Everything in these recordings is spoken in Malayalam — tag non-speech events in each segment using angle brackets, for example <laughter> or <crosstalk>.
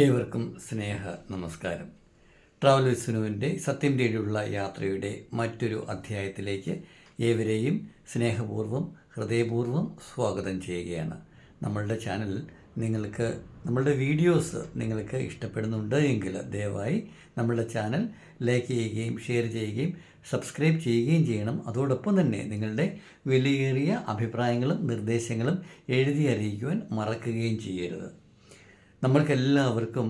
ഏവർക്കും സ്നേഹ നമസ്കാരം. ട്രാവൽ വിസ്നുവിന്റെ സത്യം തേടിയുള്ള യാത്രയുടെ മറ്റൊരു അധ്യായത്തിലേക്ക് ഏവരെയും സ്നേഹപൂർവം ഹൃദയപൂർവം സ്വാഗതം ചെയ്യുകയാണ്. നമ്മളുടെ ചാനൽ നിങ്ങൾക്ക് നമ്മളുടെ വീഡിയോസ് നിങ്ങൾക്ക് ഇഷ്ടപ്പെടുന്നുണ്ട് എങ്കിൽ ദയവായി നമ്മളുടെ ചാനൽ ലൈക്ക് ചെയ്യുകയും ഷെയർ ചെയ്യുകയും സബ്സ്ക്രൈബ് ചെയ്യുകയും ചെയ്യണം. അതോടൊപ്പം തന്നെ നിങ്ങളുടെ വിലയേറിയ അഭിപ്രായങ്ങളും നിർദ്ദേശങ്ങളും എഴുതി അറിയിക്കുവാൻ മറക്കുകയും ചെയ്യരുത്. നമ്മൾക്കെല്ലാവർക്കും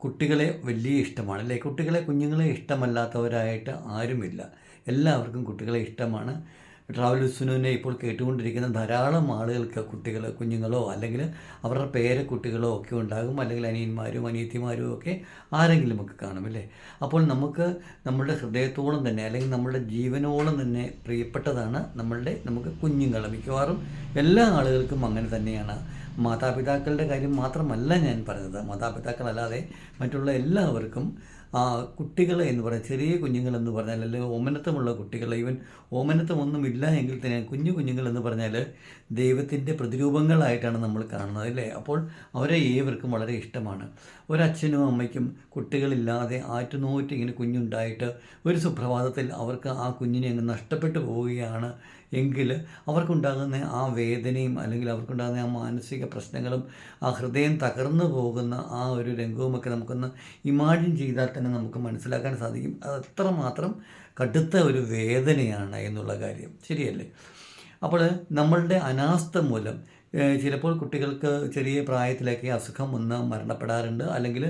കുട്ടികളെ വലിയ ഇഷ്ടമാണ് അല്ലേ? കുട്ടികളെ കുഞ്ഞുങ്ങളെ ഇഷ്ടമല്ലാത്തവരായിട്ട് ആരുമില്ല. എല്ലാവർക്കും കുട്ടികളെ ഇഷ്ടമാണ്. ട്രാവൽ വിസ്നുവിനെ ഇപ്പോൾ കേട്ടുകൊണ്ടിരിക്കുന്ന ധാരാളം ആളുകൾക്ക് കുട്ടികൾ കുഞ്ഞുങ്ങളോ അല്ലെങ്കിൽ അവരുടെ പേര കുട്ടികളോ ഒക്കെ ഉണ്ടാകും അല്ലെങ്കിൽ അനിയന്മാരും അനിയത്തിമാരും ഒക്കെ ആരെങ്കിലും ഒക്കെ കാണും അല്ലേ? അപ്പോൾ നമുക്ക് നമ്മുടെ ഹൃദയത്തോളം തന്നെ അല്ലെങ്കിൽ നമ്മുടെ ജീവനോളം തന്നെ പ്രിയപ്പെട്ടതാണ് നമ്മളുടെ നമുക്ക് കുഞ്ഞുങ്ങൾ മിക്കവാറും എല്ലാ ആളുകൾക്കും അങ്ങനെ തന്നെയാണ്. മാതാപിതാക്കളുടെ കാര്യം മാത്രമല്ല ഞാൻ പറഞ്ഞത്. മാതാപിതാക്കളല്ലാതെ മറ്റുള്ള എല്ലാവർക്കും കുട്ടികൾ എന്ന് പറഞ്ഞാൽ ചെറിയ കുഞ്ഞുങ്ങൾ എന്ന് പറഞ്ഞാൽ അല്ലെങ്കിൽ ഓമനത്വമുള്ള കുട്ടികൾ ഈവൻ ഓമനത്വമൊന്നും ഇല്ല എങ്കിൽ തന്നെ കുഞ്ഞു കുഞ്ഞുങ്ങൾ എന്ന് പറഞ്ഞാൽ ദൈവത്തിന്റെ പ്രതിരൂപങ്ങളായിട്ടാണ് നമ്മൾ കാണുന്നത് അല്ലേ? അപ്പോൾ അവരെ ഏവർക്കും വളരെ ഇഷ്ടമാണ്. ഒരച്ഛനും അമ്മയ്ക്കും കുട്ടികളില്ലാതെ ആറ്റുനോറ്റ് ഇങ്ങനെ കുഞ്ഞുണ്ടായിട്ട് ഒരു സുപ്രഭാതത്തിൽ അവർക്ക് ആ കുഞ്ഞിനെ അങ്ങ് നഷ്ടപ്പെട്ടു പോവുകയാണ് എങ്കിൽ അവർക്കുണ്ടാകുന്ന ആ വേദനയും അല്ലെങ്കിൽ അവർക്കുണ്ടാകുന്ന ആ മാനസിക പ്രശ്നങ്ങളും ആ ഹൃദയം തകർന്നു പോകുന്ന ആ ഒരു രംഗവുമൊക്കെ നമുക്കൊന്ന് ഇമാജിൻ ചെയ്താൽ തന്നെ നമുക്ക് മനസ്സിലാക്കാൻ സാധിക്കും. അത് അത്രമാത്രം കടുത്ത ഒരു വേദനയാണ് എന്നുള്ള കാര്യം. ശരിയല്ലേ? അപ്പോൾ നമ്മളുടെ അനാസ്ഥ മൂലം ചിലപ്പോൾ കുട്ടികൾക്ക് ചെറിയ പ്രായത്തിലൊക്കെ അസുഖം വന്ന് മരണപ്പെടാറുണ്ട്. അല്ലെങ്കിൽ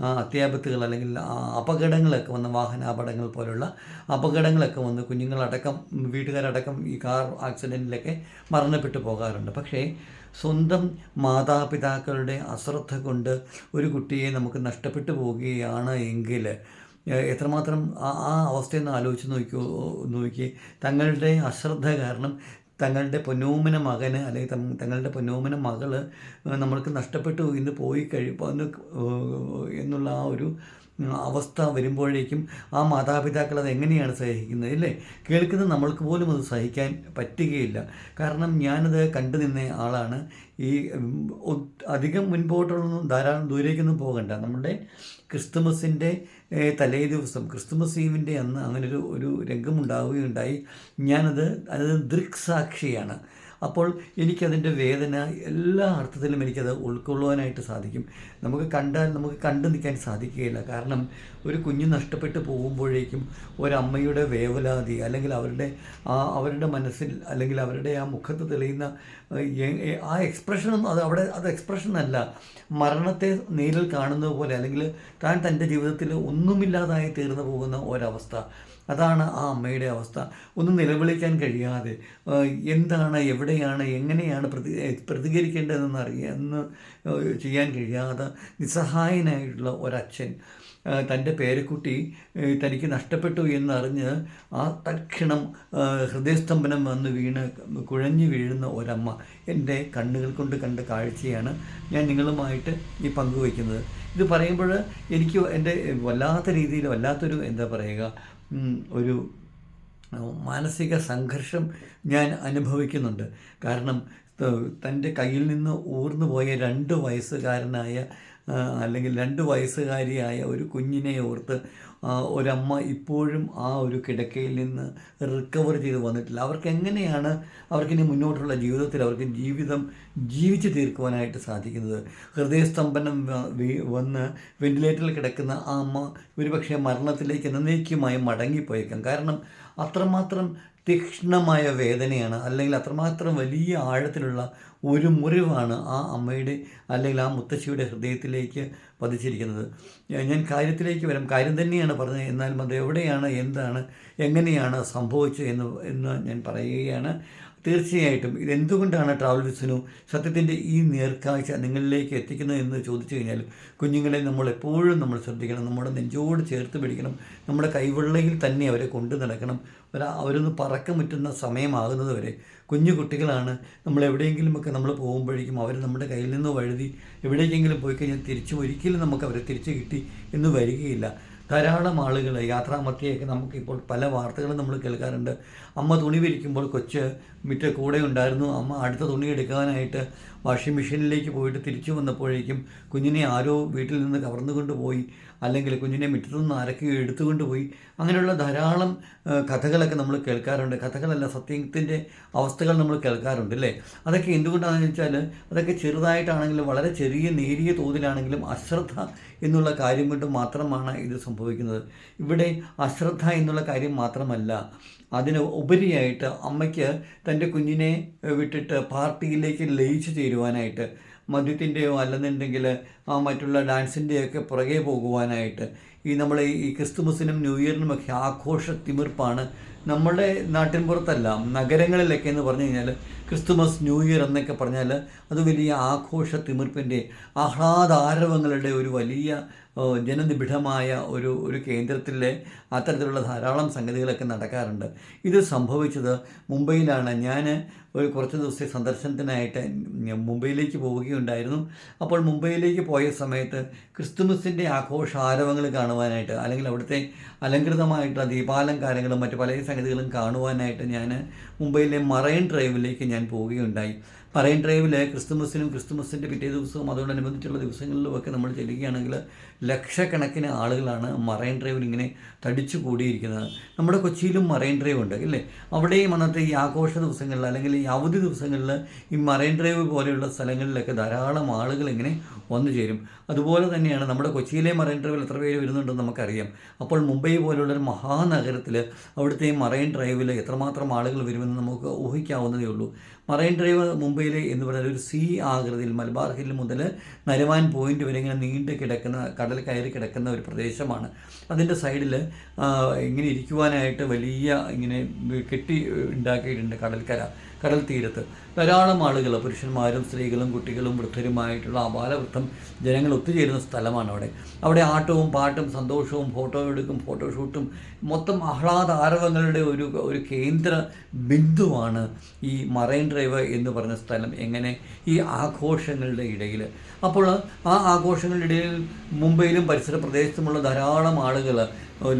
അത്യാപത്തുകൾ അല്ലെങ്കിൽ അപകടങ്ങളൊക്കെ വന്ന് വാഹനാപകടങ്ങൾ പോലുള്ള അപകടങ്ങളൊക്കെ വന്ന് കുഞ്ഞുങ്ങളടക്കം വീട്ടുകാരടക്കം ഈ കാർ ആക്സിഡന്റിലൊക്കെ മരണപ്പെട്ടു പോകാറുണ്ട്. പക്ഷേ സ്വന്തം മാതാപിതാക്കളുടെ അശ്രദ്ധ കൊണ്ട് ഒരു കുട്ടിയെ നമുക്ക് നഷ്ടപ്പെട്ടു പോവുകയാണ് എങ്കിൽ എത്രമാത്രം ആ അവസ്ഥയൊന്ന് ആലോചിച്ച് നോക്കി നോക്കി തങ്ങളുടെ അശ്രദ്ധ കാരണം തങ്ങളുടെ പൊന്നോമന മകന് അല്ലെങ്കിൽ തങ്ങളുടെ പൊന്നോമന മകൾ നമ്മൾക്ക് നഷ്ടപ്പെട്ടു ഇന്ന് പോയി കഴിയുമ്പോൾ എന്നുള്ള ആ ഒരു അവസ്ഥ വരുമ്പോഴേക്കും ആ മാതാപിതാക്കൾ അത് എങ്ങനെയാണ് സഹിക്കുന്നത് അല്ലേ? കേൾക്കുന്ന നമ്മൾക്ക് പോലും അത് സഹിക്കാൻ പറ്റുകയില്ല. കാരണം ഞാനത് കണ്ടു നിന്ന ആളാണ്. ഈ അധികം മുൻപോട്ടുള്ളൊന്നും ധാരാളം ദൂരേക്കൊന്നും പോകണ്ട. നമ്മുടെ ക്രിസ്തുമസിന്റെ തലേ ദിവസം ക്രിസ്തുമസ് ഈവിന്റെ അന്ന് അങ്ങനൊരു ഒരു രംഗമുണ്ടാവുകയുണ്ടായി. ഞാനത് അത് ദൃക്സാക്ഷിയാണ്. അപ്പോൾ എനിക്കതിന്റെ വേദന എല്ലാ അർത്ഥത്തിലും എനിക്കത് ഉൾക്കൊള്ളുവാനായിട്ട് സാധിക്കും. നമുക്ക് കണ്ടാൽ നമുക്ക് കണ്ടു നിൽക്കാൻ സാധിക്കുകയില്ല. കാരണം ഒരു കുഞ്ഞ് നഷ്ടപ്പെട്ടു പോകുമ്പോഴേക്കും ഒരമ്മയുടെ വേവലാതി അല്ലെങ്കിൽ അവരുടെ ആ അവരുടെ മനസ്സിൽ അല്ലെങ്കിൽ അവരുടെ ആ മുഖത്ത് തെളിയുന്ന ആ എക്സ്പ്രഷനും അത് അവിടെ അത് എക്സ്പ്രഷനല്ല മരണത്തെ നേരിൽ കാണുന്നത് പോലെ അല്ലെങ്കിൽ താൻ തന്റെ ജീവിതത്തിൽ ഒന്നുമില്ലാതായി തീർന്നു പോകുന്ന ഒരവസ്ഥ. അതാണ് ആ അമ്മയുടെ അവസ്ഥ. ഒന്നും നിലവിളിക്കാൻ കഴിയാതെ എന്താണ് എവിടെയാണ് എങ്ങനെയാണ് പ്രതി പ്രതികരിക്കേണ്ടതെന്ന് അറിയാമെന്ന് ചെയ്യാൻ കഴിയാതെ നിസ്സഹായനായിട്ടുള്ള ഒരച്ഛൻ തന്റെ പേരക്കുട്ടി തനിക്ക് നഷ്ടപ്പെട്ടു എന്നറിഞ്ഞ് ആ തക്ഷണം ഹൃദയസ്തംഭനം വന്ന് വീണ് കുഴഞ്ഞു വീഴുന്ന ഒരമ്മ എന്റെ കണ്ണുകൾ കൊണ്ട് കണ്ട കാഴ്ചയാണ് ഞാൻ നിങ്ങളുമായിട്ട് ഈ പങ്കുവയ്ക്കുന്നത്. ഇത് പറയുമ്പോൾ എനിക്ക് എന്റെ വല്ലാത്ത രീതിയിൽ വല്ലാത്തൊരു എന്താ പറയുക ഒരു മാനസിക സംഘർഷം ഞാൻ അനുഭവിക്കുന്നുണ്ട്. കാരണം തന്റെ കയ്യിൽ നിന്ന് ഊർന്നു പോയ രണ്ട് വയസ്സുകാരനായ അല്ലെങ്കിൽ രണ്ട് വയസ്സുകാരിയായ ഒരു കുഞ്ഞിനെ ഓർത്ത് ഒരമ്മ ഇപ്പോഴും ആ ഒരു കിടക്കയിൽ നിന്ന് റിക്കവർ ചെയ്ത് വന്നിട്ടില്ല. അവർക്ക് എങ്ങനെയാണ് അവർക്കിനി മുന്നോട്ടുള്ള ജീവിതത്തിൽ അവർക്ക് ജീവിതം ജീവിച്ചു തീർക്കുവാനായിട്ട് സാധിക്കുന്നത്? ഹൃദയസ്തംഭനം വന്ന് വെന്റിലേറ്ററിൽ കിടക്കുന്ന ആ അമ്മ ഒരുപക്ഷെ മരണത്തിലേക്ക് എന്നേക്കുമായി മടങ്ങിപ്പോയേക്കാം. കാരണം അത്രമാത്രം തീക്ഷ്ണമായ വേദനയാണ് അല്ലെങ്കിൽ അത്രമാത്രം വലിയ ആഴത്തിലുള്ള ഒരു മുറിവാണ് ആ അമ്മയുടെ അല്ലെങ്കിൽ ആ മുത്തശ്ശിയുടെ ഹൃദയത്തിലേക്ക് പതിച്ചിരിക്കുന്നത്. ഞാൻ- കാര്യത്തിലേക്ക് വരാം. കാര്യം തന്നെയാണ് പറഞ്ഞത്. എന്നാലും അത് എവിടെയാണ് എന്താണ് എങ്ങനെയാണ് സംഭവിച്ചത് എന്ന് എന്ന് ഞാൻ പറയുകയാണ്. തീർച്ചയായിട്ടും ഇതെന്തുകൊണ്ടാണ് ട്രാവൽ വിസിനു സത്യത്തിന്റെ ഈ നേർക്കാഴ്ച നിങ്ങളിലേക്ക് എത്തിക്കുന്നത് എന്ന് ചോദിച്ചു കഴിഞ്ഞാൽ കുഞ്ഞുങ്ങളെ നമ്മൾ എപ്പോഴും നമ്മൾ ശ്രദ്ധിക്കണം നമ്മുടെ നെഞ്ചോട് ചേർത്ത് പിടിക്കണം നമ്മുടെ കൈവെള്ളയിൽ തന്നെ അവരെ കൊണ്ടു നടക്കണം. അവരൊന്ന് പറക്കം മുറ്റുന്ന സമയമാകുന്നത് വരെ കുഞ്ഞു കുട്ടികളാണ്. നമ്മൾ എവിടെയെങ്കിലുമൊക്കെ നമ്മൾ പോകുമ്പോഴേക്കും അവർ നമ്മുടെ കയ്യിൽ നിന്ന് വഴുതി എവിടേക്കെങ്കിലും പോയി കഴിഞ്ഞാൽ തിരിച്ചു ഒരിക്കലും നമുക്ക് അവരെ തിരിച്ചു കിട്ടി എന്ന് വരികയില്ല. ധാരാളം ആളുകൾ യാത്രാമധ്യയൊക്കെ നമുക്കിപ്പോൾ പല വാർത്തകളും നമ്മൾ കേൾക്കാറുണ്ട്. അമ്മ തുണി വിരിക്കുമ്പോൾ കൊച്ച് മിറ്റ കൂടെ ഉണ്ടായിരുന്നു. അമ്മ അടുത്ത തുണി എടുക്കാനായിട്ട് വാഷിംഗ് മെഷീനിലേക്ക് പോയിട്ട് തിരിച്ചു വന്നപ്പോഴേക്കും കുഞ്ഞിനെ ആരോ വീട്ടിൽ നിന്ന് കവർന്നു കൊണ്ടുപോയി അല്ലെങ്കിൽ കുഞ്ഞിനെ മുറ്റത്തുനിന്ന് ആരൊക്കെയോ എടുത്തുകൊണ്ട് പോയി. അങ്ങനെയുള്ള ധാരാളം കഥകളൊക്കെ നമ്മൾ കേൾക്കാറുണ്ട്. കഥകളല്ല സത്യത്തിന്റെ അവസ്ഥകൾ നമ്മൾ കേൾക്കാറുണ്ട് അല്ലേ? അതൊക്കെ എന്തുകൊണ്ടാണെന്ന് വെച്ചാൽ അതൊക്കെ ചെറുതായിട്ടാണെങ്കിലും വളരെ ചെറിയ നേരിയ തോതിലാണെങ്കിലും അശ്രദ്ധ എന്നുള്ള കാര്യം കൊണ്ട് മാത്രമാണ് ഇത് സംഭവിക്കുന്നത്. ഇവിടെ അശ്രദ്ധ എന്നുള്ള കാര്യം മാത്രമല്ല അതിന് ഉപരിയായിട്ട് അമ്മയ്ക്ക് തന്റെ കുഞ്ഞിനെ വിട്ടിട്ട് പാർട്ടിയിലേക്ക് ലയിച്ചു ചേരുവാനായിട്ട് മദ്യത്തിന്റെയോ അല്ലെന്നുണ്ടെങ്കിൽ മറ്റുള്ള ഡാൻസിന്റെയൊക്കെ പുറകെ പോകുവാനായിട്ട് ഈ നമ്മൾ ഈ ക്രിസ്തുമസിനും ന്യൂ ഇയറിനുമൊക്കെ ആഘോഷ തിമിർപ്പാണ് നമ്മുടെ നാട്ടിൻപുറത്തല്ല നഗരങ്ങളിലൊക്കെ എന്ന് പറഞ്ഞു കഴിഞ്ഞാൽ ക്രിസ്തുമസ് ന്യൂ ഇയർ എന്നൊക്കെ പറഞ്ഞാൽ അത് വലിയ ആഘോഷ തിമിർപ്പിന്റെ ആഹ്ലാദാരവങ്ങളുടെ ഒരു വലിയ ജനനിബിഡമായ ഒരു ഒരു കേന്ദ്രത്തിലെ അത്തരത്തിലുള്ള ധാരാളം സംഗതികളൊക്കെ നടക്കാറുണ്ട്. ഇത് സംഭവിച്ചത് മുംബൈയിലാണ്. ഞാൻ ഒരു കുറച്ച് ദിവസത്തെ സന്ദർശനത്തിനായിട്ട് മുംബൈയിലേക്ക് പോവുകയുണ്ടായിരുന്നു. അപ്പോൾ മുംബൈയിലേക്ക് പോയ സമയത്ത് ക്രിസ്തുമസിന്റെ ആഘോഷ ആരവങ്ങൾ കാണുവാനായിട്ട് അല്ലെങ്കിൽ അവിടുത്തെ അലങ്കൃതമായിട്ടുള്ള ദീപാലങ്കാരങ്ങളും മറ്റു പല സംഗതികളും കാണുവാനായിട്ട് ഞാൻ മുംബൈയിലെ മറൈൻ ഡ്രൈവിലേക്ക് ഞാൻ പോവുകയുണ്ടായി. മറൈൻ ഡ്രൈവിൽ ക്രിസ്തുമസിനും ക്രിസ്തുമസിന്റെ പിറ്റേ ദിവസവും അതോടനുബന്ധിച്ചുള്ള ദിവസങ്ങളിലുമൊക്കെ നമ്മൾ ചെല്ലുകയാണെങ്കിൽ ലക്ഷക്കണക്കിന് ആളുകളാണ് മറൈൻ ഡ്രൈവിൽ ഇങ്ങനെ തടിച്ചു കൂടിയിരിക്കുന്നത്. നമ്മുടെ കൊച്ചിയിലും മറൈൻ ഡ്രൈവ് ഉണ്ട് അല്ലേ അവിടെയും അന്നത്തെ ഈ ആഘോഷ ദിവസങ്ങളിൽ അല്ലെങ്കിൽ ഈ അവധി ദിവസങ്ങളിൽ ഈ മറൈൻ ഡ്രൈവ് പോലെയുള്ള സ്ഥലങ്ങളിലൊക്കെ ധാരാളം ആളുകൾ ഇങ്ങനെ വന്നു ചേരും. അതുപോലെ തന്നെയാണ് നമ്മുടെ കൊച്ചിയിലെ മറൈൻ ഡ്രൈവിൽ എത്ര പേര് വരുന്നുണ്ടെന്ന് നമുക്കറിയാം. അപ്പോൾ മുംബൈ പോലുള്ള ഒരു മഹാനഗരത്തിൽ അവിടുത്തെ മറൈൻ ഡ്രൈവിൽ എത്രമാത്രം ആളുകൾ വരുമെന്ന് നമുക്ക് ഊഹിക്കാവുന്നതേ ഉള്ളൂ. മറൈൻ ഡ്രൈവ് മുംബൈയിലെ എന്ന് പറഞ്ഞാൽ ഒരു സി ആകൃതിയിൽ മലബാർ ഹിൽ മുതൽ നരവാൻ പോയിന്റ് വരെ ഇങ്ങനെ നീണ്ടു കിടക്കുന്ന കടൽ കയറി കിടക്കുന്ന ഒരു പ്രദേശമാണ്. അതിന്റെ സൈഡിൽ ഇങ്ങനെ ഇരിക്കുവാനായിട്ട് വലിയ ഇങ്ങനെ കെട്ടി ഉണ്ടാക്കിയിട്ടുണ്ട് കടൽക്കര കടൽ തീരത്ത്. ധാരാളം ആളുകൾ പുരുഷന്മാരും സ്ത്രീകളും കുട്ടികളും വൃദ്ധരുമായിട്ടുള്ള അപാലവൃദ്ധം ജനങ്ങൾ ഒത്തുചേരുന്ന സ്ഥലമാണ് അവിടെ. അവിടെ ആട്ടവും പാട്ടും സന്തോഷവും ഫോട്ടോ എടുക്കും ഫോട്ടോഷൂട്ടും മൊത്തം ആഹ്ലാദ ആരവങ്ങളുടെ ഒരു ഒരു കേന്ദ്ര ബിന്ദുവാണ് ഈ മറൈൻ ഡ്രൈവ് എന്ന് പറഞ്ഞ സ്ഥലം. എങ്ങനെ? ഈ ആഘോഷങ്ങളുടെ ഇടയിൽ. അപ്പോൾ ആ ആഘോഷങ്ങളുടെ ഇടയിൽ മുംബൈയിലും പരിസര പ്രദേശത്തുമുള്ള ധാരാളം ആളുകൾ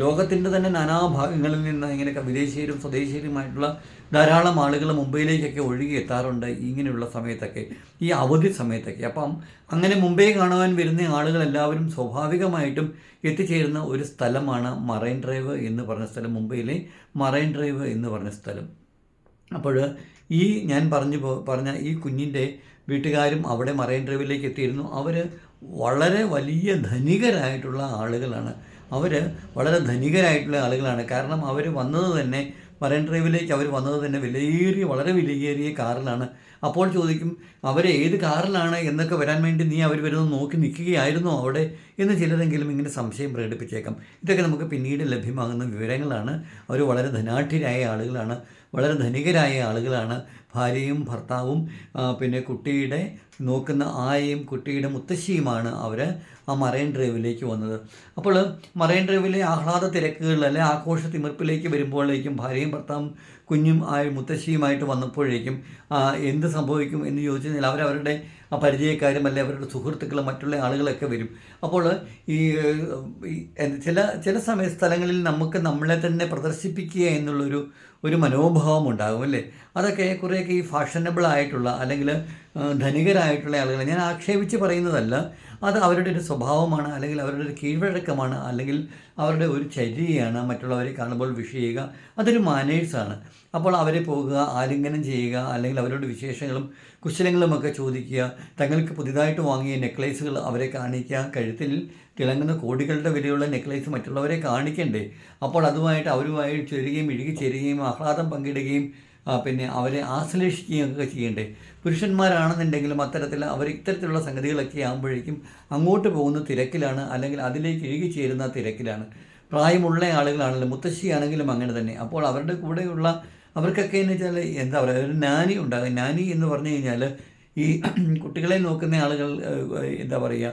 ലോകത്തിന്റെ തന്നെ നാനാഭാഗങ്ങളിൽ നിന്ന് ഇങ്ങനെയൊക്കെ വിദേശീയരും സ്വദേശീയരുമായിട്ടുള്ള ധാരാളം ആളുകൾ മുംബൈയിലേക്കൊക്കെ ഒഴുകി എത്താറുണ്ട് ഇങ്ങനെയുള്ള സമയത്തൊക്കെ ഈ അവധി സമയത്തൊക്കെ. അപ്പം അങ്ങനെ മുംബൈ കാണുവാൻ വരുന്ന ആളുകൾ എല്ലാവരും സ്വാഭാവികമായിട്ടും എത്തിച്ചേരുന്ന ഒരു സ്ഥലമാണ് മറൈൻ ഡ്രൈവ് എന്ന് പറഞ്ഞ സ്ഥലം മുംബൈയിലെ മറൈൻ ഡ്രൈവ് എന്ന് പറഞ്ഞ സ്ഥലം. അപ്പോൾ ഈ ഞാൻ പറഞ്ഞു പറഞ്ഞ ഈ കുഞ്ഞിന്റെ വീട്ടുകാരും അവിടെ മറൈൻ ഡ്രൈവിലേക്ക് എത്തിയിരുന്നു. അവർ വളരെ വലിയ ധനികരായിട്ടുള്ള ആളുകളാണ്. അവർ വളരെ ധനികരായിട്ടുള്ള ആളുകളാണ്. കാരണം അവർ വന്നത് തന്നെ മറൈൻ ഡ്രൈവിലേക്ക് അവർ വന്നത് തന്നെ വിലയേറിയ വളരെ വിലയേറിയ കാറിലാണ്. അപ്പോൾ ചോദിക്കും അവർ ഏത് കാറിലാണ് എന്നൊക്കെ വരാൻ വേണ്ടി നീ അവർ വരുന്നത് നോക്കി നിൽക്കുകയായിരുന്നോ അവിടെ? എന്ന് ചിലരെങ്കിലും ഇങ്ങനെ സംശയം പ്രകടിപ്പിച്ചേക്കാം. ഇതൊക്കെ നമുക്ക് പിന്നീട് ലഭ്യമാകുന്ന വിവരങ്ങളാണ്. അവർ വളരെ ധനാഠ്യരായ ആളുകളാണ്. വളരെ ധനികരായ ആളുകളാണ്. ഭാര്യയും ഭർത്താവും പിന്നെ കുട്ടിയുടെ നോക്കുന്ന ആയയും കുട്ടിയുടെ മുത്തശ്ശിയുമാണ് അവർ ആ മറൈൻ ഡ്രൈവിലേക്ക് വന്നത്. അപ്പോൾ മറൈൻ ഡ്രൈവിലെ ആഹ്ലാദ തിരക്കുകളിൽ അല്ലെ ആഘോഷ തിമിർപ്പിലേക്ക് വരുമ്പോഴേക്കും ഭാര്യയും ഭർത്താവും കുഞ്ഞും ആയ മുത്തശ്ശിയുമായിട്ട് വന്നപ്പോഴേക്കും എന്ത് സംഭവിക്കും എന്ന് ചോദിച്ചു കഴിഞ്ഞാൽ അവരവരുടെ ആ പരിചയക്കാരും അല്ലെ അവരുടെ സുഹൃത്തുക്കളും മറ്റുള്ള ആളുകളൊക്കെ വരും. അപ്പോൾ ഈ ചില ചില സമയ സ്ഥലങ്ങളിൽ നമുക്ക് നമ്മളെ തന്നെ പ്രദർശിപ്പിക്കുക എന്നുള്ളൊരു ഒരു മനോഭാവം ഉണ്ടാകും അല്ലേ? അതൊക്കെ കുറേയൊക്കെ ഈ ഫാഷനബിൾ ആയിട്ടുള്ള അല്ലെങ്കിൽ ധനികരായിട്ടുള്ള ആളുകൾ ഞാൻ ആക്ഷേപിച്ച് പറയുന്നതല്ല അത് അവരുടെ ഒരു സ്വഭാവമാണ് അല്ലെങ്കിൽ അവരുടെ ഒരു കീഴ്വഴക്കമാണ് അല്ലെങ്കിൽ അവരുടെ ഒരു ചര്യയാണ് മറ്റുള്ളവരെ കാണുമ്പോൾ വിഷ് ചെയ്യുക അതൊരു മാനേഴ്സാണ്. അപ്പോൾ അവരെ പോകുക ആലിംഗനം ചെയ്യുക അല്ലെങ്കിൽ അവരോട് വിശേഷങ്ങളും കുശലങ്ങളുമൊക്കെ ചോദിക്കുക തങ്ങൾക്ക് പുതിയതായിട്ട് വാങ്ങിയ നെക്ലേസുകൾ അവരെ കാണിക്കുക കഴുത്തിൽ തിളങ്ങുന്ന കോടികളുടെ വിലയുള്ള നെക്ലേസ് മറ്റുള്ളവരെ കാണിക്കണ്ടേ? അപ്പോൾ അതുമായിട്ട് അവരുമായി ചേരുകയും ഇഴുകി ചേരുകയും ആഹ്ലാദം പങ്കിടുകയും പിന്നെ അവരെ ആശ്ലേഷിക്കുകയും ഒക്കെ ചെയ്യണ്ടേ? പുരുഷന്മാരാണെന്നുണ്ടെങ്കിലും അത്തരത്തിൽ അവർ ഇത്തരത്തിലുള്ള സംഗതികളൊക്കെ ആകുമ്പോഴേക്കും അങ്ങോട്ട് പോകുന്ന തിരക്കിലാണ് അല്ലെങ്കിൽ അതിലേക്ക് ഇഴുകി ചേരുന്ന തിരക്കിലാണ്. പ്രായമുള്ള ആളുകളാണല്ലോ മുത്തശ്ശിയാണെങ്കിലും അങ്ങനെ തന്നെ. അപ്പോൾ അവരുടെ കൂടെയുള്ള അവർക്കൊക്കെ എന്ന് വെച്ചാൽ എന്താ പറയുക ഒരു നാനി ഉണ്ടാകും. നാനി എന്ന് പറഞ്ഞു കഴിഞ്ഞാൽ ഈ <clears throat> കുട്ടികളെ നോക്കുന്ന ആളുകൾ എന്താ പറയുക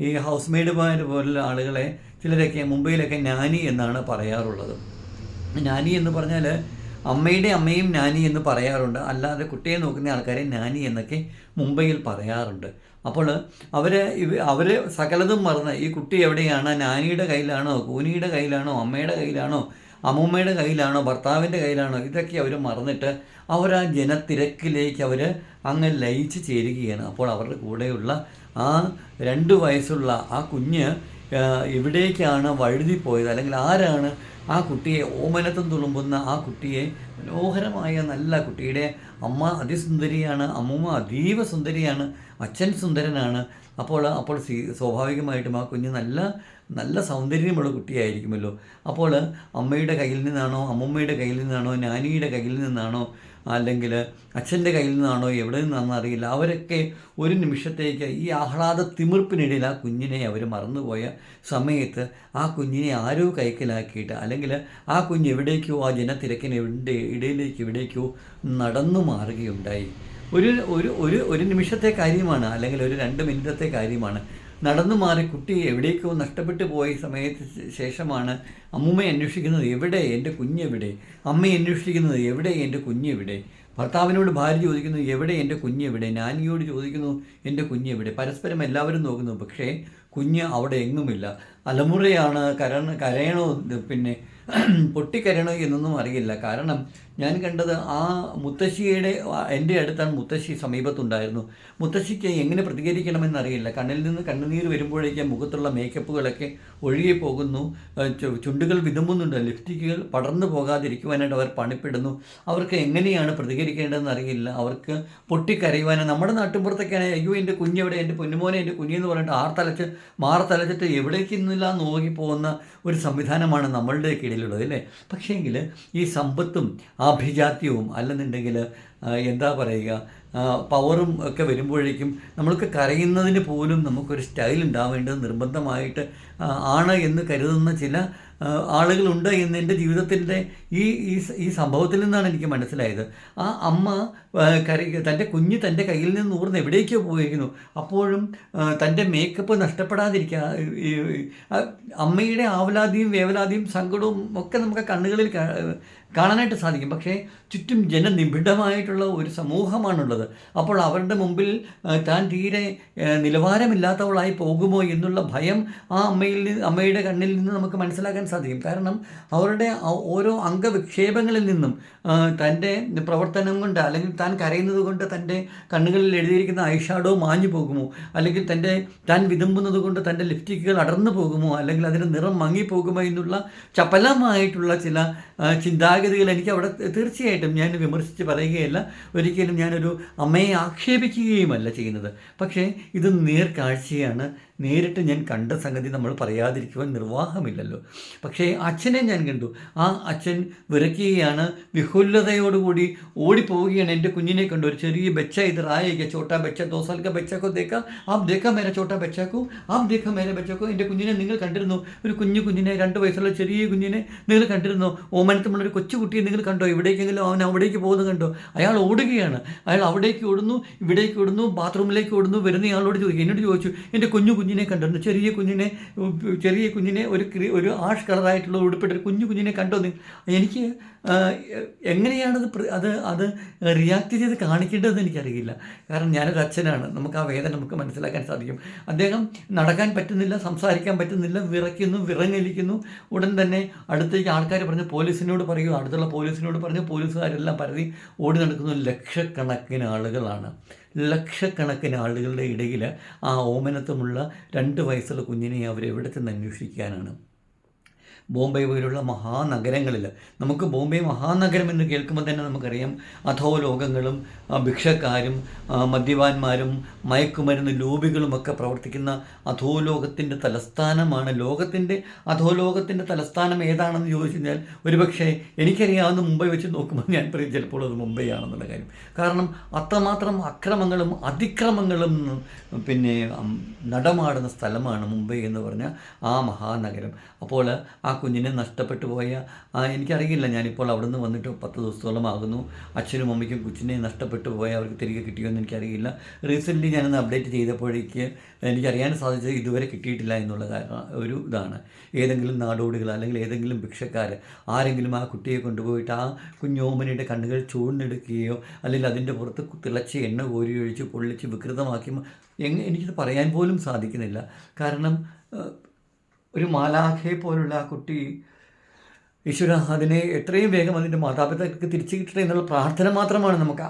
ഈ ഹൗസ് മെയ്ഡുമാർ പോലുള്ള ആളുകളെ ചിലരൊക്കെ മുംബൈയിലൊക്കെ നാനി എന്നാണ് പറയാറുള്ളത്. നാനി എന്ന് പറഞ്ഞാൽ അമ്മയുടെ അമ്മയും നാനി എന്ന് പറയാറുണ്ട്. അല്ലാതെ കുട്ടിയെ നോക്കുന്ന ആൾക്കാരെ നാനി എന്നൊക്കെ മുംബൈയിൽ പറയാറുണ്ട്. അപ്പോൾ അവർ അവർ സകലതും മറന്ന് ഈ കുട്ടി എവിടെയാണ്? നാനിയുടെ കയ്യിലാണോ? കൂനിയുടെ കയ്യിലാണോ? അമ്മയുടെ കയ്യിലാണോ? അമ്മൂമ്മയുടെ കയ്യിലാണോ ഭർത്താവിന്റെ കയ്യിലാണോ? ഇതൊക്കെ അവർ മറന്നിട്ട് അവർ ആ ജനത്തിരക്കിലേക്ക് അവർ അങ്ങ് ലയിച്ച് ചേരുകയാണ്. അപ്പോൾ അവരുടെ കൂടെയുള്ള ആ രണ്ട് വയസ്സുള്ള ആ കുഞ്ഞ് എവിടേക്കാണ് വഴുതിപ്പോയത്? അല്ലെങ്കിൽ ആരാണ് ആ കുട്ടിയെ ഓമനത്തം തുളുമ്പുന്ന ആ കുട്ടിയെ മനോഹരമായ നല്ല കുട്ടിയുടെ അമ്മ അതിസുന്ദരിയാണ് അമ്മൂമ്മ അതീവ സുന്ദരിയാണ് അച്ഛൻ സുന്ദരനാണ്. അപ്പോൾ അപ്പോൾ സ്വാഭാവികമായിട്ടും ആ കുഞ്ഞ് നല്ല നല്ല സൗന്ദര്യമുള്ള കുട്ടിയായിരിക്കുമല്ലോ. അപ്പോൾ അമ്മയുടെ കയ്യിൽ നിന്നാണോ അമ്മമ്മയുടെ കയ്യിൽ നിന്നാണോ നാനിയുടെ കയ്യിൽ നിന്നാണോ അല്ലെങ്കിൽ അച്ഛന്റെ കയ്യിൽ നിന്നാണോ എവിടെ നിന്നാണെന്ന് അറിയില്ല. അവരൊക്കെ ഒരു നിമിഷത്തേക്ക് ഈ ആഹ്ലാദ തിമിർപ്പിനിടയിൽ ആ കുഞ്ഞിനെ അവർ മറന്നുപോയ സമയത്ത് ആ കുഞ്ഞിനെ ആരോ കൈക്കലാക്കിയിട്ട് അല്ലെങ്കിൽ ആ കുഞ്ഞ് എവിടേക്കോ ആ ജനത്തിരക്കിന് എവിടെ ഇടയിലേക്ക് എവിടേക്കോ നടന്നു മാറുകയുണ്ടായി. ഒരു ഒരു ഒരു ഒരു നിമിഷത്തെ കാര്യമാണ് അല്ലെങ്കിൽ ഒരു രണ്ട് മിനിറ്റത്തെ കാര്യമാണ് നടന്നു മാറി കുട്ടി എവിടേക്കോ നഷ്ടപ്പെട്ടു പോയ സമയത്ത് ശേഷമാണ് അമ്മൂമ്മയെ അന്വേഷിക്കുന്നത് എവിടെ? എന്റെ കുഞ്ഞെവിടെ? അമ്മയെ അന്വേഷിക്കുന്നത് എവിടെ? എന്റെ കുഞ്ഞെവിടെ? ഭർത്താവിനോട് ഭാര്യ ചോദിക്കുന്നു എവിടെ എന്റെ കുഞ്ഞെവിടെ? നാനിയോട് ചോദിക്കുന്നു എന്റെ കുഞ്ഞെവിടെ? പരസ്പരം എല്ലാവരും നോക്കുന്നു. പക്ഷേ കുഞ്ഞ് അവിടെ എങ്ങുമില്ല. അലമുറയാണ് കരണ കരയണോ? പിന്നെ പൊട്ടിക്കരയണോ എന്നൊന്നും അറിയില്ല. കാരണം ഞാൻ കണ്ടത് ആ മുത്തശ്ശിയുടെ എന്റെ അടുത്താണ് മുത്തശ്ശി സമീപത്തുണ്ടായിരുന്നു. മുത്തശ്ശിക്ക് എങ്ങനെ പ്രതികരിക്കണമെന്നറിയില്ല കണ്ണിൽ നിന്ന് കണ്ണുനീർ വരുമ്പോഴേക്കും മുഖത്തുള്ള മേക്കപ്പുകളൊക്കെ ഒഴുകി പോകുന്നു. ചുണ്ടുകൾ വിതുമ്പുന്നുണ്ട്. ലിപ്സ്റ്റിക്കുകൾ പടർന്നു പോകാതിരിക്കുവാനായിട്ട് അവർ പണിപ്പെടുന്നു. അവർക്ക് എങ്ങനെയാണ് പ്രതികരിക്കേണ്ടതെന്ന് അറിയില്ല. അവർക്ക് പൊട്ടിക്കരയുവാൻ നമ്മുടെ നാട്ടിൻപുറത്തൊക്കെയാണ് അയ്യോ എന്റെ കുഞ്ഞെവിടെ എന്റെ പൊന്നുമോനെ എന്റെ കുഞ്ഞെന്ന് പറഞ്ഞിട്ട് ആർത്തലച്ച് മാറത്തലച്ചിട്ട് എവിടേക്ക് ഇന്നില്ല നോക്കി പോകുന്ന ഒരു സംവിധാനമാണ് നമ്മളുടെ ഇടയിലുള്ളത് അല്ലേ? പക്ഷേങ്കിൽ ഈ സമ്പത്തും ആഭിജാത്യവും അല്ലെന്നുണ്ടെങ്കിൽ എന്താ പറയുക പവറും ഒക്കെ വരുമ്പോഴേക്കും നമ്മൾക്ക് കരയുന്നതിന് പോലും നമുക്കൊരു സ്റ്റൈൽ ഉണ്ടാവേണ്ടത് നിർബന്ധമായിട്ട് ആണ് എന്ന് കരുതുന്ന ചില ആളുകളുണ്ട് എന്ന് എന്റെ ജീവിതത്തിന്റെ ഈ ഈ സംഭവത്തിൽ നിന്നാണ് എനിക്ക് മനസ്സിലായത്. ആ അമ്മ കരി തന്റെ കുഞ്ഞ് തന്റെ കയ്യിൽ നിന്ന് ഊർന്ന് എവിടേക്കോ പോയിരിക്കുന്നു. അപ്പോഴും തന്റെ മേക്കപ്പ് നഷ്ടപ്പെടാതിരിക്കുക അമ്മയുടെ ആവലാതിയും വേവലാതിയും സങ്കടവും ഒക്കെ നമുക്ക് കണ്ണുകളിൽ കാണാനായിട്ട് സാധിക്കും. പക്ഷേ ചുറ്റും ജനനിബിഡമായിട്ടുള്ള ഒരു സമൂഹമാണുള്ളത്. അപ്പോൾ അവരുടെ മുമ്പിൽ താൻ തീരെ നിലവാരമില്ലാത്തവളായി പോകുമോ എന്നുള്ള ഭയം ആ അമ്മയിൽ അമ്മയുടെ കണ്ണിൽ നിന്ന് നമുക്ക് മനസ്സിലാക്കാൻ സാധിക്കും. കാരണം അവരുടെ ഓരോ അംഗവിക്ഷേപങ്ങളിൽ നിന്നും തന്റെ പ്രവർത്തനം കൊണ്ട് അല്ലെങ്കിൽ താൻ കരയുന്നത് കൊണ്ട് തന്റെ കണ്ണുകളിൽ എഴുതിയിരിക്കുന്ന ഐഷാഡോ മാഞ്ഞു പോകുമോ? അല്ലെങ്കിൽ തന്റെ താൻ വിതുമ്പുന്നത് കൊണ്ട് തന്റെ ലിപ്സ്റ്റിക്കുകൾ അടർന്നു പോകുമോ? അല്ലെങ്കിൽ അതിന്റെ നിറം മങ്ങിപ്പോകുമോ എന്നുള്ള ചപലമായിട്ടുള്ള ചില ചിന്താഗതികൾ എനിക്ക് അവിടെ തീർച്ചയായിട്ടും ഞാൻ വിമർശിച്ച് പറയുകയല്ല. ഒരിക്കലും ഞാനൊരു അമ്മയെ ആക്ഷേപിക്കുകയുമല്ല ചെയ്യുന്നത്. പക്ഷേ ഇത് നേർക്കാഴ്ചയാണ്. നേരിട്ട് ഞാൻ കണ്ട സംഗതി നമ്മൾ പറയാതിരിക്കുവാൻ നിർവാഹമില്ലല്ലോ. പക്ഷേ അച്ഛനെ ഞാൻ കണ്ടു. ആ അച്ഛൻ വിറയ്ക്കുകയാണ്. വിഹുല്ലതയോടുകൂടി ഓടിപ്പോവുകയാണ് എന്റെ കുഞ്ഞിനെ കണ്ടു. ഒരു ചെറിയ ബെച്ച ഇത് ആയേക്ക് ചോട്ടാ ബെച്ച ദോസാൽക്ക ബെച്ചക്കോ തേക്കാം ആ കോ ദേക്കാ मेरा छोटा ചോട്ടാ ബച്ചാക്കോ? ആ ദേക്കാ മേരെ को എന്റെ കുഞ്ഞിനെ നിങ്ങൾ കണ്ടിരുന്നു? ഒരു കുഞ്ഞു കുഞ്ഞിനെ രണ്ട് വയസ്സുള്ള ചെറിയ കുഞ്ഞിനെ നിങ്ങൾ കണ്ടിരുന്നു? ഓമനത്തുമുള്ളൊരു കൊച്ചു കുട്ടിയെ നിങ്ങൾ കണ്ടോ? എവിടേക്കെങ്കിലും അവൻ അവിടേക്ക് പോകുന്നത് കണ്ടോ? അയാൾ ഓടുകയാണ്. അയാൾ അവിടേക്ക് ഓടുന്നു ഇവിടേക്ക് ഓടുന്നു ബാത്റൂമിലേക്ക് ഓടുന്നു വരുന്ന ആളോട് ചോദിക്കും. എന്നോട് ചോദിച്ചു എന്റെ കുഞ്ഞു കുഞ്ഞിനെ കണ്ടിരുന്നു? ചെറിയ കുഞ്ഞിനെ ചെറിയ കുഞ്ഞിനെ ഒരു ഒരു ആഷ് കളറായിട്ടുള്ള ഉടുപ്പിട്ടൊരു കുഞ്ഞു കുഞ്ഞിനെ കണ്ടോ എനിക്ക് എങ്ങനെയാണത് അത് അത് റിയാക്ട് ചെയ്ത് കാണിക്കേണ്ടതെന്ന് എനിക്കറിയില്ല. കാരണം ഞാനൊരു അച്ഛനാണ്. നമുക്ക് ആ വേദന നമുക്ക് മനസ്സിലാക്കാൻ സാധിക്കും. അദ്ദേഹം നടക്കാൻ പറ്റുന്നില്ല സംസാരിക്കാൻ പറ്റുന്നില്ല വിറയ്ക്കുന്നു വിറങ്ങലിക്കുന്നു. ഉടൻ തന്നെ അടുത്തേക്ക് ആൾക്കാർ പറഞ്ഞ് പോലീസിനോട് പറയൂ. അടുത്തുള്ള പോലീസിനോട് പറഞ്ഞ് പോലീസുകാരെല്ലാം പരതി ഓടി നടക്കുന്ന ലക്ഷക്കണക്കിന് ആളുകളാണ്. ലക്ഷക്കണക്കിന് ആളുകളുടെ ഇടയിൽ ആ ഓമനത്വമുള്ള രണ്ട് വയസ്സുള്ള കുഞ്ഞിനെ അവർ എവിടെ ചെന്ന് അന്വേഷിക്കാനാണ്? ബോംബെ പോലുള്ള മഹാനഗരങ്ങളിൽ. നമുക്ക് ബോംബെ മഹാനഗരം എന്ന് കേൾക്കുമ്പോൾ തന്നെ നമുക്കറിയാം അധോലോകങ്ങളും ലോകങ്ങളും ഭിക്ഷക്കാരും മദ്യപാന്മാരും മയക്കുമരുന്ന് ലോബികളുമൊക്കെ പ്രവർത്തിക്കുന്ന അധോലോകത്തിന്റെ തലസ്ഥാനമാണ്. ലോകത്തിന്റെ അധോലോകത്തിന്റെ തലസ്ഥാനം ഏതാണെന്ന് ചോദിച്ചു കഴിഞ്ഞാൽ ഒരുപക്ഷെ എനിക്കറിയാവുന്ന മുംബൈ വെച്ച് നോക്കുമ്പോൾ ഞാൻ പറയും ചിലപ്പോൾ അത് മുംബൈ ആണെന്നുള്ള കാര്യം. കാരണം അത്രമാത്രം അക്രമങ്ങളും അതിക്രമങ്ങളും പിന്നെ നടമാടുന്ന സ്ഥലമാണ് മുംബൈ എന്ന് പറഞ്ഞ ആ മഹാനഗരം. അപ്പോൾ ആ കുഞ്ഞിനെ നഷ്ടപ്പെട്ടു പോയ എനിക്കറിയില്ല. ഞാനിപ്പോൾ അവിടെ നിന്ന് വന്നിട്ട് പത്ത് ദിവസത്തോളം ആകുന്നു. അച്ഛനും അമ്മയ്ക്കും കൊച്ചിനെ നഷ്ടപ്പെട്ടു പോയ അവർക്ക് തിരികെ കിട്ടിയോ എന്ന് എനിക്കറിയില്ല. റീസെന്റ്ലി ഞാനൊന്ന് അപ്ഡേറ്റ് ചെയ്തപ്പോഴേക്ക് എനിക്കറിയാൻ സാധിച്ചത് ഇതുവരെ കിട്ടിയിട്ടില്ല എന്നുള്ള ഒരു ഇതാണ്. ഏതെങ്കിലും നാടോടികൾ അല്ലെങ്കിൽ ഏതെങ്കിലും ഭിക്ഷക്കാർ ആരെങ്കിലും ആ കുട്ടിയെ കൊണ്ടുപോയിട്ട് ആ കുഞ്ഞോമനയുടെ കണ്ണുകൾ ചൂഴ്ന്നെടുക്കുകയോ അല്ലെങ്കിൽ അതിന്റെ പുറത്ത് തിളച്ച് എണ്ണ കോരി ഒഴിച്ച് പൊള്ളിച്ച് വികൃതമാക്കി എങ്ങനെ എങ്ങ എനിക്കിത് പറയാൻ പോലും സാധിക്കുന്നില്ല. കാരണം ഒരു മാലാഖയെ പോലുള്ള ആ കുട്ടി ഈശ്വര അതിനെ എത്രയും വേഗം അതിന്റെ മാതാപിതാക്കൾക്ക് തിരിച്ചു കിട്ടട്ടെ എന്നുള്ള പ്രാർത്ഥന മാത്രമാണ് നമുക്ക്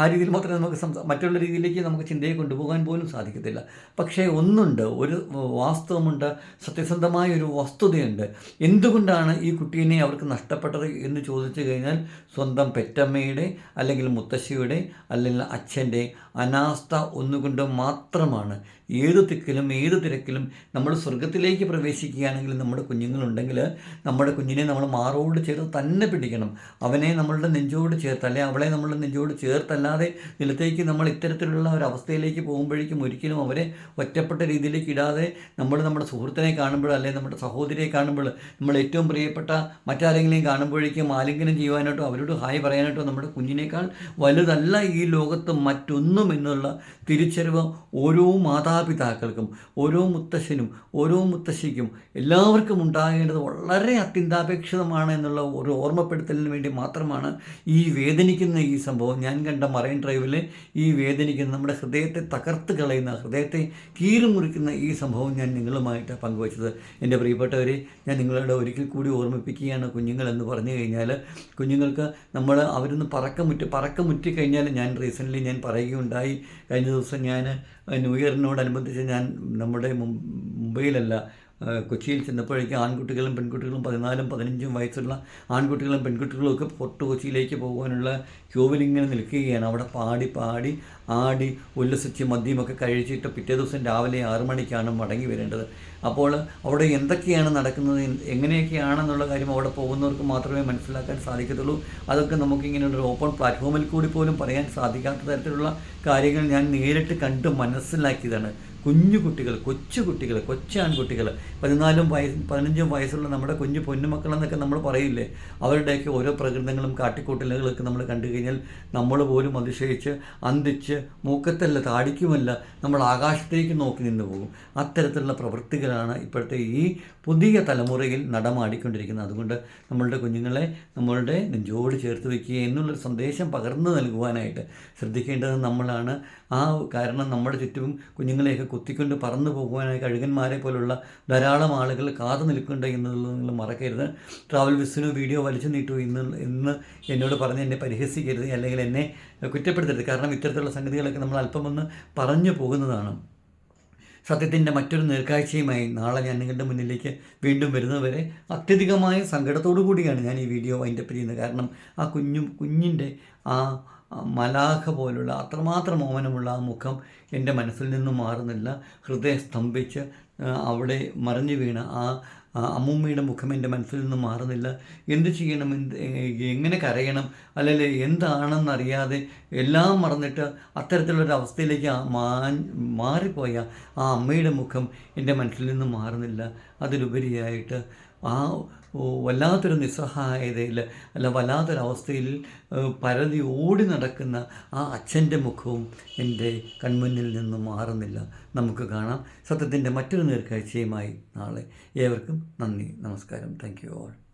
ആ രീതിയിൽ മാത്രമേ നമുക്ക് മറ്റുള്ള രീതിയിലേക്ക് നമുക്ക് ചിന്തയെ കൊണ്ടുപോകാൻ പോലും സാധിക്കത്തില്ല. പക്ഷേ ഒന്നുണ്ട് ഒരു വാസ്തവമുണ്ട് സത്യസന്ധമായ ഒരു വസ്തുതയുണ്ട്. എന്തുകൊണ്ടാണ് ഈ കുട്ടീനെ അവർക്ക് നഷ്ടപ്പെട്ടത് എന്ന് ചോദിച്ചു കഴിഞ്ഞാൽ സ്വന്തം പെറ്റമ്മയുടെ അല്ലെങ്കിൽ മുത്തശ്ശിയുടെ അല്ലെങ്കിൽ അച്ഛന്റെ അനാസ്ഥ ഒന്നുകൊണ്ട് മാത്രമാണ്. ഏത് തിക്കിലും ഏത് തിരക്കിലും നമ്മൾ സ്വർഗത്തിലേക്ക് പ്രവേശിക്കുകയാണെങ്കിൽ നമ്മുടെ കുഞ്ഞുങ്ങളുണ്ടെങ്കിൽ നമ്മുടെ കുഞ്ഞിനെ നമ്മൾ മാറോട് ചേർത്ത് തന്നെ പിടിക്കണം. അവനെ നമ്മളുടെ നെഞ്ചോട് ചേർത്ത് അല്ലെ അവളെ നമ്മളുടെ നെഞ്ചോട് ചേർത്തല്ലാതെ നിലത്തേക്ക് നമ്മൾ ഇത്തരത്തിലുള്ള ഒരു അവസ്ഥയിലേക്ക് പോകുമ്പോഴേക്കും ഒരിക്കലും അവരെ ഒറ്റപ്പെട്ട രീതിയിലേക്ക് ഇടാതെ നമ്മൾ നമ്മുടെ സുഹൃത്തിനെ കാണുമ്പോൾ അല്ലെങ്കിൽ നമ്മുടെ സഹോദരിയെ കാണുമ്പോൾ നമ്മൾ ഏറ്റവും പ്രിയപ്പെട്ട മറ്റാരെങ്കിലും കാണുമ്പോഴേക്കും ആലിംഗനം ചെയ്യുവാനായിട്ടോ അവരോട് ഹായ് പറയാനായിട്ടോ നമ്മുടെ കുഞ്ഞിനേക്കാൾ വലുതല്ല ഈ ലോകത്ത് മറ്റൊന്നും എന്നുള്ള തിരിച്ചറിവ് ഓരോ മാതാപിതാക്കൾക്കും ഓരോ മുത്തശ്ശനും ഓരോ മുത്തശ്ശിക്കും എല്ലാവർക്കും ഉണ്ടാകേണ്ടത് വളരെ അത്യന്താപേക്ഷിതമാണ് എന്നുള്ള ഒരു ഓർമ്മപ്പെടുത്തലിന് വേണ്ടി മാത്രമാണ് ഈ വേദനിക്കുന്ന ഈ സംഭവം. ഞാൻ കണ്ട മറൈൻ ഡ്രൈവിൽ ഈ വേദനിക്കുന്ന നമ്മുടെ ഹൃദയത്തെ തകർത്ത് കളയുന്ന ഹൃദയത്തെ കീറുമുറിക്കുന്ന ഈ സംഭവം ഞാൻ നിങ്ങളുമായിട്ട് പങ്കുവച്ചത്. എന്റെ പ്രിയപ്പെട്ടവരെ ഞാൻ നിങ്ങളുടെ ഒരിക്കൽ കൂടി ഓർമ്മിപ്പിക്കുകയാണ്. കുഞ്ഞുങ്ങൾ എന്ന് പറഞ്ഞു കഴിഞ്ഞാൽ കുഞ്ഞുങ്ങൾക്ക് നമ്മൾ അവരൊന്ന് പറക്കമുറ്റി പറക്കമുറ്റി കഴിഞ്ഞാൽ ഞാൻ റീസെന്റ്ലി ഞാൻ പറയുകയുണ്ടായി. കഴിഞ്ഞ ദിവസം ഞാൻ ന്യൂ ഇയറിനോടനുബന്ധിച്ച് ഞാൻ നമ്മുടെ മുംബൈയിലല്ല കൊച്ചിയിൽ ചെന്നപ്പോഴേക്കും ആൺകുട്ടികളും പെൺകുട്ടികളും പതിനാലും പതിനഞ്ചും വയസ്സുള്ള ആൺകുട്ടികളും പെൺകുട്ടികളും ഒക്കെ ഫോർട്ട് കൊച്ചിയിലേക്ക് പോകാനുള്ള ക്യൂവിൽ ഇങ്ങനെ നിൽക്കുകയാണ്. അവിടെ പാടി പാടി ആടി ഉല്ലസിച്ച് മദ്യമൊക്കെ കഴിച്ചിട്ട് പിറ്റേ ദിവസം രാവിലെ ആറു മണിക്കാണ് മടങ്ങി വരേണ്ടത്. അപ്പോൾ അവിടെ എന്തൊക്കെയാണ് നടക്കുന്നത്? എങ്ങനെയൊക്കെയാണെന്നുള്ള കാര്യം അവിടെ പോകുന്നവർക്ക് മാത്രമേ മനസ്സിലാക്കാൻ സാധിക്കത്തുള്ളൂ. അതൊക്കെ നമുക്കിങ്ങനെയുള്ള ഓപ്പൺ പ്ലാറ്റ്ഫോമിൽ കൂടി പോലും പറയാൻ സാധിക്കാത്ത തരത്തിലുള്ള കാര്യങ്ങൾ ഞാൻ നേരിട്ട് കണ്ട് മനസ്സിലാക്കിയതാണ്. കുഞ്ഞു കുട്ടികൾ കൊച്ചു കുട്ടികൾ കൊച്ചാൺകുട്ടികൾ പതിനാലും വയസ്സ് പതിനഞ്ചും വയസ്സുള്ള നമ്മുടെ കുഞ്ഞു പൊന്നുമക്കളെന്നൊക്കെ നമ്മൾ പറയില്ലേ? അവരുടെയൊക്കെ ഓരോ പ്രകൃതങ്ങളും കാട്ടിക്കൂട്ടലുകളൊക്കെ നമ്മൾ കണ്ടു കഴിഞ്ഞാൽ നമ്മൾ പോലും അതിശയിച്ച് അന്തിച്ച് മൂക്കത്തല്ല താടിക്കുമല്ല നമ്മൾ ആകാശത്തേക്ക് നോക്കി നിന്ന് പോകും. അത്തരത്തിലുള്ള പ്രവൃത്തികളാണ് ഇപ്പോഴത്തെ ഈ പുതിയ തലമുറയിൽ നടമാടിക്കൊണ്ടിരിക്കുന്നത്. അതുകൊണ്ട് നമ്മളുടെ കുഞ്ഞുങ്ങളെ നമ്മളുടെ നെഞ്ചോട് ചേർത്ത് വയ്ക്കുക എന്നുള്ളൊരു സന്ദേശം പകർന്നു നൽകുവാനായിട്ട് ശ്രദ്ധിക്കേണ്ടത് നമ്മളാണ്. ആ കാരണം നമ്മുടെ ചുറ്റും കുഞ്ഞുങ്ങളെയൊക്കെ കുത്തിക്കൊണ്ട് പറന്നു പോകുവാനായി കഴുകന്മാരെ പോലുള്ള ധാരാളം ആളുകൾ കാത്തു നിൽക്കുന്നുണ്ട് എന്നുള്ളത് നിങ്ങൾ മറക്കരുത്. ട്രാവൽ വിസിന് വീഡിയോ വലിച്ചു നീട്ടു ഇന്ന് ഇന്ന് എന്നോട് പറഞ്ഞ് എന്നെ പരിഹസിക്കരുത് അല്ലെങ്കിൽ എന്നെ കുറ്റപ്പെടുത്തരുത്. കാരണം ഇത്തരത്തിലുള്ള സംഗതികളൊക്കെ നമ്മൾ അല്പം ഒന്ന് പറഞ്ഞു പോകുന്നതാണ്. സത്യത്തിന്റെ മറ്റൊരു നേർക്കാഴ്ചയുമായി നാളെ ഞാൻ നിങ്ങളുടെ മുന്നിലേക്ക് വീണ്ടും വരുന്നതുവരെ അത്യധികമായ സങ്കടത്തോടു കൂടിയാണ് ഞാൻ ഈ വീഡിയോ വൈൻഡപ്പ് ചെയ്യുന്നത്. കാരണം ആ കുഞ്ഞു കുഞ്ഞിന്റെ ആ മലാഖ പോലുള്ള അത്രമാത്രം ഓമനമുള്ള ആ മുഖം എന്റെ മനസ്സിൽ നിന്നും മാറുന്നില്ല. ഹൃദയം സ്തംഭിച്ച് അവിടെ മറിഞ്ഞു വീണ ആ അമ്മൂമ്മയുടെ മുഖം എന്റെ മനസ്സിൽ നിന്നും മാറുന്നില്ല. എന്ത് ചെയ്യണം? എന്ത് എങ്ങനെ കരയണം? അല്ലെങ്കിൽ എന്താണെന്നറിയാതെ എല്ലാം മറന്നിട്ട് അത്തരത്തിലുള്ളൊരു അവസ്ഥയിലേക്ക് മാ മാറിപ്പോയ ആ അമ്മയുടെ മുഖം എന്റെ മനസ്സിൽ നിന്നും മാറുന്നില്ല. അതിലുപരിയായിട്ട് ആ വല്ലാത്തൊരു നിസ്സഹായതയിൽ അല്ല വല്ലാത്തൊരവസ്ഥയിൽ പരതി ഓടി നടക്കുന്ന ആ അച്ഛന്റെ മുഖവും എന്റെ കൺമുന്നിൽ നിന്നും മാറുന്നില്ല. നമുക്ക് കാണാം. സത്യത്തിന്റെ മറ്റൊരു നേർക്കാഴ്ചയുമായി നാളെ. ഏവർക്കും നന്ദി നമസ്കാരം. Thank you all.